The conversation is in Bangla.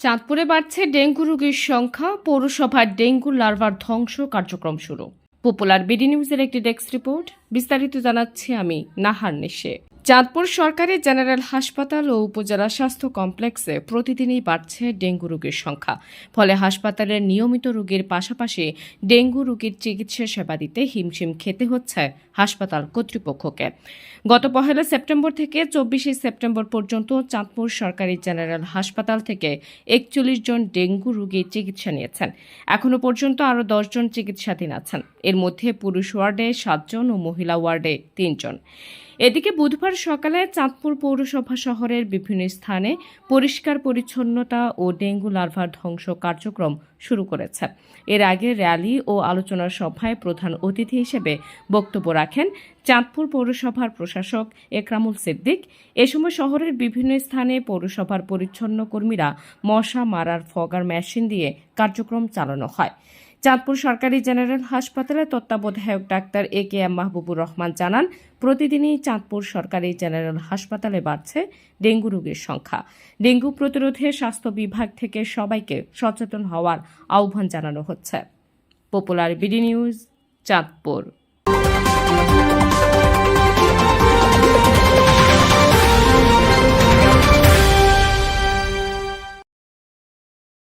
চাঁদপুরে বাড়ছে ডেঙ্গু রোগীর সংখ্যা, পৌরসভার ডেঙ্গু লার্ভার ধ্বংস কার্যক্রম শুরু। পপুলার বিডি নিউজের একটি ডেস্ক রিপোর্ট, বিস্তারিত জানাচ্ছি আমি নাহার নিশে। চাঁদপুর সরকারি জেনারেল হাসপাতাল ও উপজেলা স্বাস্থ্য কমপ্লেক্সে প্রতিদিনই বাড়ছে ডেঙ্গু রোগীর সংখ্যা। ফলে হাসপাতালের নিয়মিত রোগীর পাশাপাশি ডেঙ্গু রোগীর চিকিৎসা সেবা দিতে হিমশিম খেতে হচ্ছে হাসপাতাল কর্তৃপক্ষকে। গত পহেলা সেপ্টেম্বর থেকে চব্বিশে সেপ্টেম্বর পর্যন্ত চাঁদপুর সরকারি জেনারেল হাসপাতাল থেকে একচল্লিশ জন ডেঙ্গু রোগী চিকিৎসা নিয়েছেন। এখনও পর্যন্ত আরও দশজন চিকিৎসাধীন আছেন। এর মধ্যে পুরুষ ওয়ার্ডে সাতজন ও মহিলা ওয়ার্ডে তিনজন। এদিকে বুধবার সকালে চাঁদপুর পৌরসভা শহরের বিভিন্ন স্থানে পরিষ্কার পরিচ্ছন্নতা ও ডেঙ্গু লার্ভার ধ্বংস কার্যক্রম শুরু করেছে। এর আগে র্যালি ও আলোচনা সভায় প্রধান অতিথি হিসেবে বক্তব্য রাখেন চাঁদপুর পৌরসভার প্রশাসক একরামুল সিদ্দিক। এ সময় শহরের বিভিন্ন স্থানে পৌরসভার পরিচ্ছন্ন কর্মীরা মশা মারার ফগার মেশিন দিয়ে কার্যক্রম চালানো হয়। চাঁদপুর সরকারি জেনারেল হাসপাতালের তত্ত্বাবধায়ক doctor A K M Mahbubur Rahman জানান, প্রতিদিনই চাঁদপুর সরকারি জেনারেল হাসপাতালে বাড়ছে ডেঙ্গু রোগীর সংখ্যা। ডেঙ্গু প্রতিরোধে স্বাস্থ্য বিভাগ থেকে সবাইকে সচেতন হওয়ার আহ্বান জানানো হচ্ছে। Popular BD news, Chandpur.